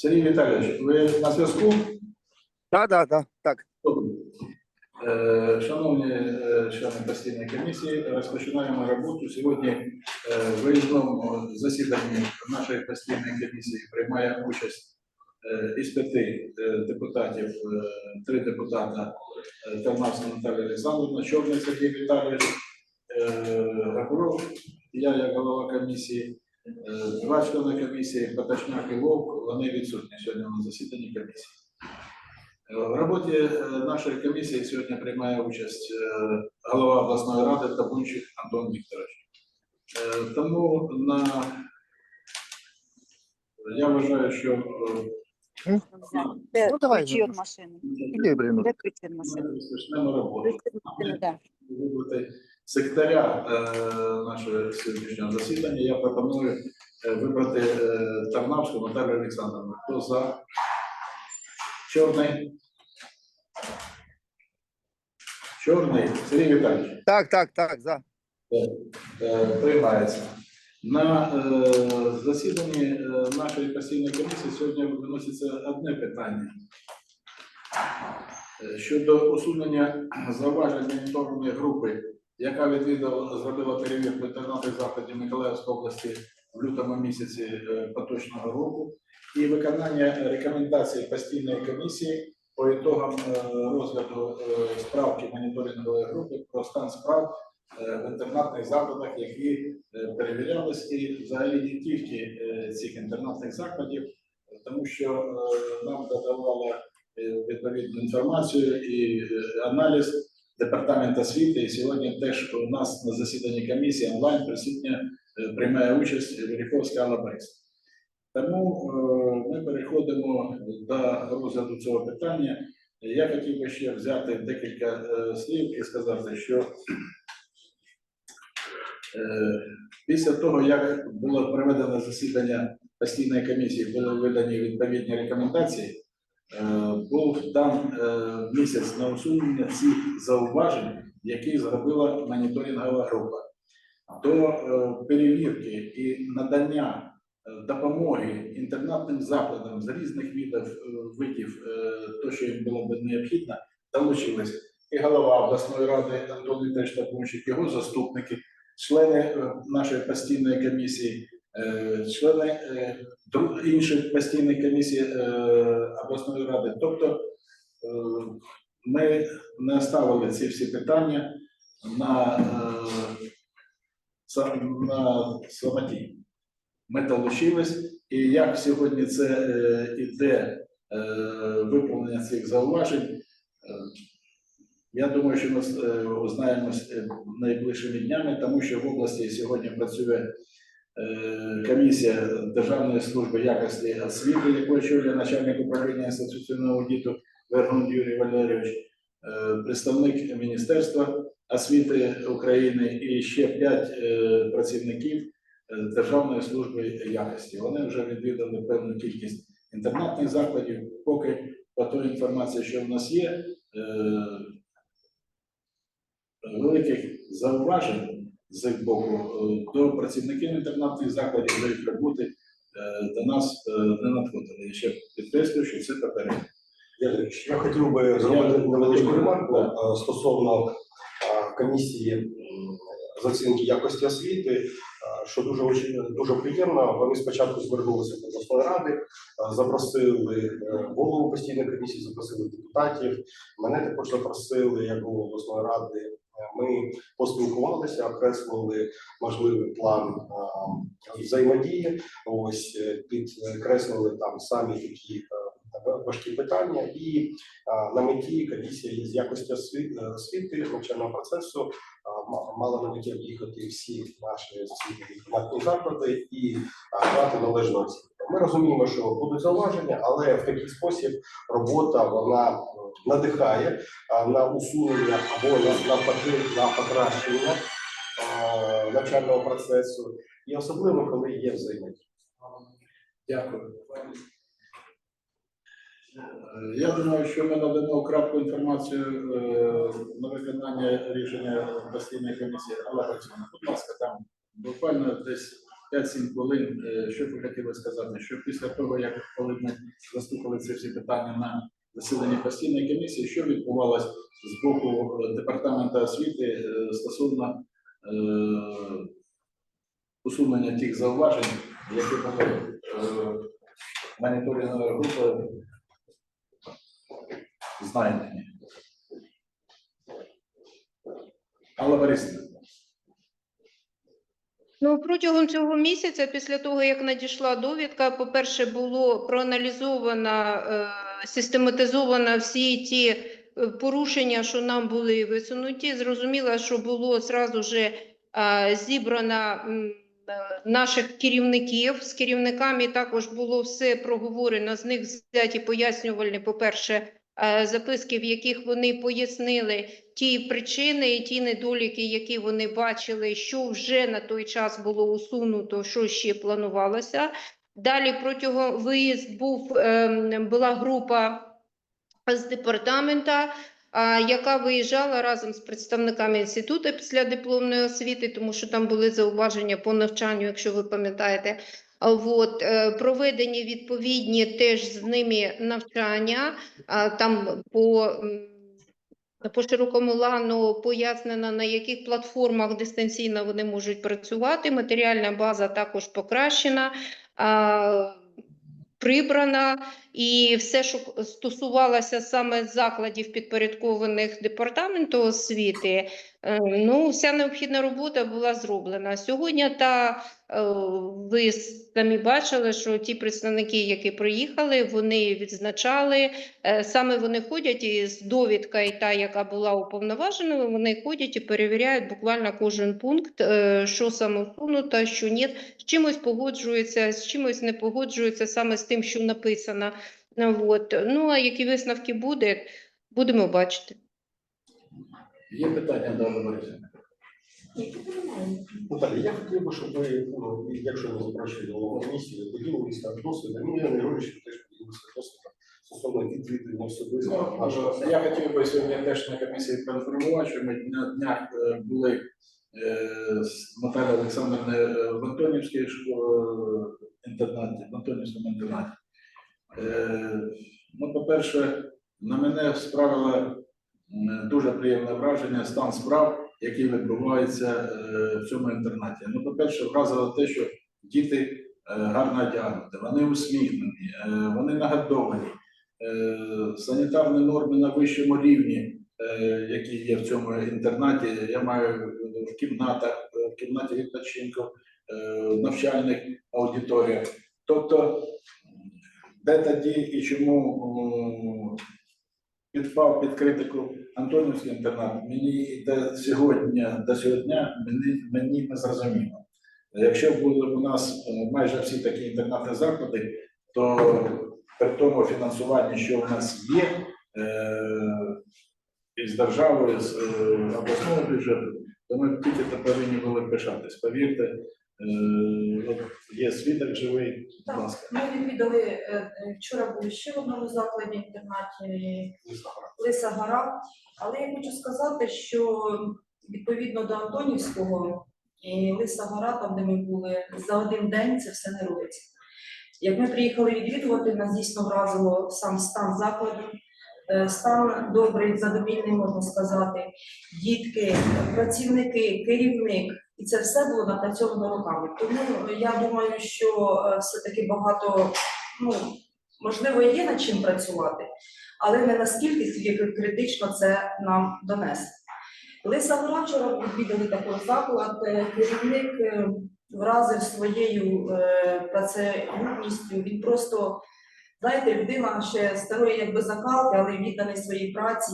Сергій Віталійович, ви на зв'язку? Так, так, так, так. Е, Шановні е, члени постійної комісії, розпочинаємо роботу. Сьогодні е, в виїзному засіданні нашої постійної комісії приймає участь е, із п'яти е, депутатів, е, три депутата е, Тарнавська Наталія Олександрівна, Чорний Сергій Віталійович, е, я як голова комісії, е, два члени комісії, Поточняк і Вовк, вони відсутні сьогодні на засіданні комісії. В роботі е, нашої комісії сьогодні приймає участь е, голова обласної ради Табунчик Антон Вікторович. Е, Тому на я вважаю, що е, Де Ну, давай, ключі від ну, машини? Де ключі від машини? ми розпочнемо роботу. Вибрати секретаря е, нашого сьогоднішнього засідання. Я пропоную е, вибрати е, Тарнавську Наталію Олександровну. Хто за? Чорний. Чорний Сергій Віталійович. Так, так, так, за. Приймається. На засіданні нашої постійної комісії сьогодні виноситься одне питання щодо усунення зауважень моніторної групи, яка відвідала зробила перевірку інтернатних закладів Миколаївської області в лютому місяці е, поточного року, і виконання рекомендацій постійної комісії по ітогам е, розгляду е, справки моніторингової групи про стан справ в інтернатних закладах, які перевірялись, і взагалі не тільки цих інтернатних закладів, тому що нам додавала відповідну інформацію і аналіз департамент освіти. І сьогодні теж у нас на засіданні комісії онлайн присутня е, приймає участь Веріховська Алла Борисівна. Тому е, ми переходимо до розгляду цього питання. Я хотів би ще взяти декілька е, слів і сказати, що Після того, як було проведено засідання постійної комісії, були видані відповідні рекомендації, був дан е, місяць на усунення цих зауважень, які зробила моніторингова група. До е, перевірки і надання е, допомоги інтернатним закладам з різних видів, е, видів е, то, що їм було б необхідно, долучились і голова обласної ради Антон Віталійович Табунчик, його заступники, члени е, нашої постійної комісії, е, члени е, інших постійних комісій е, обласної ради. Тобто е, ми не ставили ці всі питання на, е, на самоті. Ми долучились, і як сьогодні це е, іде е, виповнення цих зауважень, е, я думаю, що ми е, узнаємось е, найближчими днями, тому що в області сьогодні працює е, комісія Державної служби якості освіти, яку очолює начальник управління інституційного аудиту Вергун Юрій Валерійович, е, представник Міністерства освіти України і ще п'ять е, працівників е, Державної служби якості. Вони вже відвідали певну кількість інтернатних закладів. Поки по той інформації, що в нас є, е, великих зауважень з їх боку е, до працівників інтернатних закладів, до їх роботи до нас е, не надходили. Я ще підкреслюю, що це попередньо. Я, я хотів би зробити невеличку ремарку е, стосовно комісії з оцінки якості освіти, що дуже дуже приємно. Вони спочатку звернулися до обласної ради, запросили голову постійної комісії, запросили депутатів. Мене також запросили як голову обласної ради. Ми поспілкувалися, окреслили можливий план е, взаємодії. Ось е, підкреслили там самі такі е, важкі питання, і на меті комісія з якості освіти, навчального процесу мала на меті об'їхати всі наші освітні заклади і а, дати належну оцінку. Ми розуміємо, що будуть зауваження, але в такий спосіб робота вона надихає на усунення або на покращення навчального процесу, і особливо коли є взаємодія. Дякую. Е, Я думаю, що ми надамо кратку інформацію е, на виконання рішення постійної комісії. Олексійовна, будь ласка, там буквально десь 5-7 хвилин, е, що ви хотіли сказати, що після того, як коли ми заступили ці всі питання на засіданні постійної комісії, що відбувалось з боку е, департаменту освіти е, стосовно е, усунення тих зауважень, які були моніторинговою групою знайдені. Алла Борисівна. Ну, протягом цього місяця, після того, як надійшла довідка, по-перше, було проаналізовано, систематизовано всі ті е, порушення, що нам були висунуті. Зрозуміло, що було зразу же е, зібрано е, наших керівників. З керівниками також було все проговорено, з них взяті пояснювальні, по-перше, записки, в яких вони пояснили ті причини і ті недоліки, які вони бачили, що вже на той час було усунуто, що ще планувалося. Далі протягом виїзд був ем, була група з департамента, яка виїжджала разом з представниками інституту після дипломної освіти, тому що там були зауваження по навчанню, якщо ви пам'ятаєте. От, е, проведені відповідні теж з ними навчання, там по, по широкому лану пояснено, на яких платформах дистанційно вони можуть працювати. Матеріальна база також покращена, прибрана, і все, що стосувалося саме закладів, підпорядкованих департаменту освіти, ну, вся необхідна робота була зроблена. Сьогодні та е, ви самі бачили, що ті представники, які приїхали, вони відзначали Е, Саме вони ходять із довідка, і та, яка була уповноваженою, вони ходять і перевіряють буквально кожен пункт, е, що саме всунуто, що ні, з чимось погоджуються, з чимось не погоджуються саме з тим, що написано. От. Ну а які висновки буде, будемо бачити. Є питання до Борисівни? Наталі, я хотів би, щоб ви, ну, якщо не запрошуєте голову комісії, поділилися досвідом. І Ірина Григорьович теж поділився досвідом стосовно відвідування особисто Ну, нашого. е, Я хотів би сьогодні теж на комісії проінформувати, що ми на днях е, були е, з Наталією Олександрівною е, в Антонівській школі, інтернаті, в Антонівському інтернаті. Е, Ну, по-перше, на мене справило м, дуже приємне враження стан справ, які відбуваються е, в цьому інтернаті. Ну, по-перше, вразило те, що діти е, гарно одягнуті, вони усміхнені, е, вони нагодовані е, санітарні норми на вищому рівні, е, які є в цьому інтернаті. Я маю в кімнатах, е, в кімнаті відпочинку, е, в навчальних аудиторіях. Тобто, де тоді і чому підпав під критику Антонівський інтернат, мені до сьогодні, до сьогодні мені, мені не зрозуміло. Якщо були у нас е, майже всі такі інтернатні заклади, то при тому фінансуванні, що в нас є е, із державою, з е, обласного бюджету, то ми тільки повинні були пишатись. Повірте, є свідок живий, будь Так. ласка. Ми відвідали е, е, вчора були ще в одному закладі інтернаті Лиса Гора. Але я хочу сказати, що відповідно до Антонівського і Лиса Гора, там де ми були, за один день це все не робиться. Як ми приїхали відвідувати, нас дійсно вразило сам стан закладу. Е, Стан добрий, задовільний, можна сказати, дітки, працівники, керівник, і це все було напрацьовано роками. Тому я думаю, що е, все-таки багато, ну можливо, є над чим працювати, але не наскільки скільки критично це нам донесли. Лиса Гора відвідали такий заклад. е, Керівник е, вразив своєю е, працелюбністю. Він просто, знаєте, людина ще старої якби закалки, але відданий своїй праці.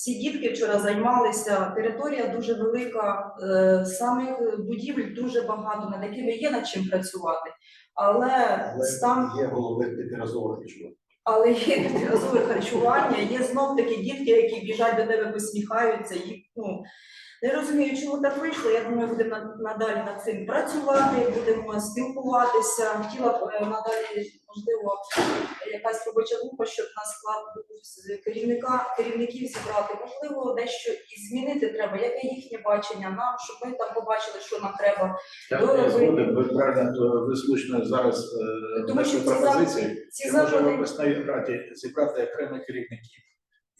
Всі дітки вчора займалися. Територія дуже велика, е, самих будівель дуже багато, над якими є над чим працювати. Але Але стан є головне п'ятиразове харчування. але є п'ятиразове харчування, є знов такі дітки, які біжать до тебе, посміхаються. їх ну, не розумію, чому так вийшло. Я думаю, будемо надалі над цим працювати, будемо спілкуватися. Хотіла б е, надалі, можливо, якась робоча група, щоб на склад з керівника, керівників зібрати, можливо, дещо і змінити треба, яке їхнє бачення нам, щоб ми там побачили, що нам треба. Я ви- згоден, ви правильно то ви слушно зараз е, Тому що ці пропозиції. ці Чи може в обласній раді зібрати окремо керівників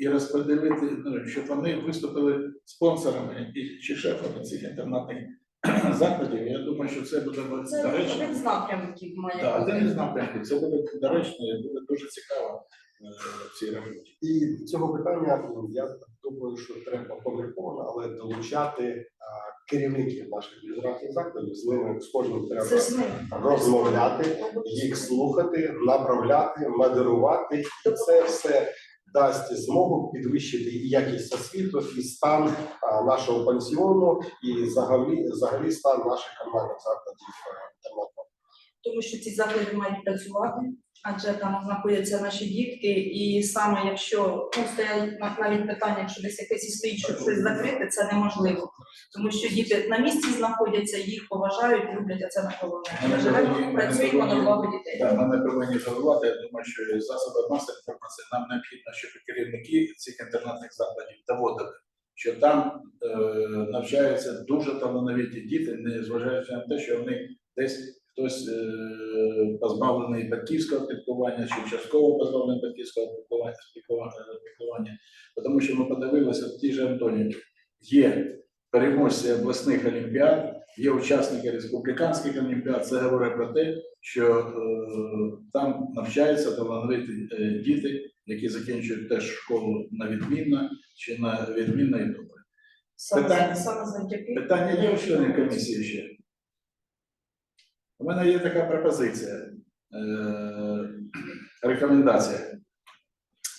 і розподілити, ну, щоб вони виступили спонсорами і чи шефами цих інтернатних закладів. Я думаю, що це буде це доречно. один з напрямків має Так, один із напрямків. Це буде доречно і буде дуже цікаво е, в цій роботі. І до цього питання м, я думаю, що треба помірковано, але долучати а, керівників наших міжнародних закладів з ними з кожним треба Це розмовляти, їх слухати, направляти, модерувати, і це все дасть змогу підвищити і якість освіту, і стан а, нашого пансіону, і взагалі, взагалі стан наших командних закладів е, інтернату. тому що ці заклади мають працювати, адже там знаходяться наші дітки, і саме якщо ну, стоять на- навіть питання, якщо десь якесь стоїть, щоб щось закрити, це неможливо. Тому що діти на місці знаходяться, їх поважають, люблять, а це не головне. Ми живемо, працюємо на благо дітей. Так, ми не повинні забувати. Я думаю, що засоби масової інформації нам необхідно, щоб керівники цих інтернатних закладів доводили, що там е, навчаються дуже талановиті діти, не зважаючи на те, що вони десь хтось е, позбавлений батьківського піклування чи частково позбавлений батьківського піклування. Тому що ми подивилися в тій же Антоні, є переможці обласних олімпіад, є учасники республіканських олімпіад. Це говорить про те, що е, там навчаються талановиті е, діти, які закінчують теж школу на відмінно чи на відмінно і добре. Питання? Питання є у членів комісії ще. У мене є така пропозиція, е, рекомендація.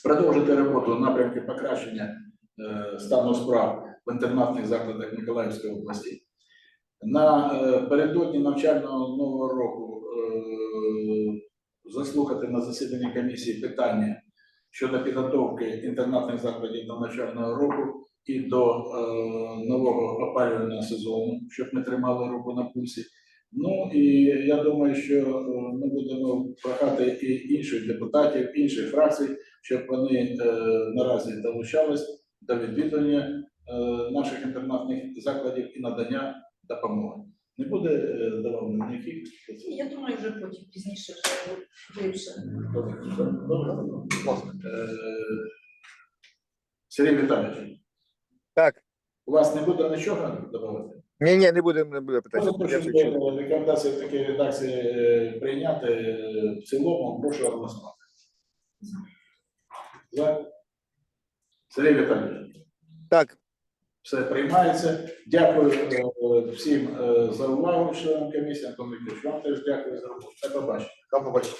Продовжити роботу у напрямку покращення е, стану справ в інтернатних закладах Миколаївської області. На е, передодні навчального нового року заслухати на засіданні комісії питання щодо підготовки інтернатних закладів до навчального року і до нового опалювального сезону, щоб ми тримали руку на пульсі. Ну і я думаю, що е, ми будемо прохати і інших депутатів, інших фракцій, щоб вони е, наразі долучались до відвідування е, наших інтернатних закладів і надання допомоги. Не буде давав ніяких. Я думаю, вже потім пізніше. Е, Сергій Віталійович, Так. у вас не буде нічого додавати? Ні, ні, не буде, не буде питань. Просто Я прошу все чую. е, рекомендації в такій редакції е, прийняти е, в цілому, прошу голосувати. За. Сергій Віталійович, Так, все приймається. Дякую е, всім за увагу, членам комісії. Антон Вікторович, вам теж дякую за роботу. До побачення. До побачення.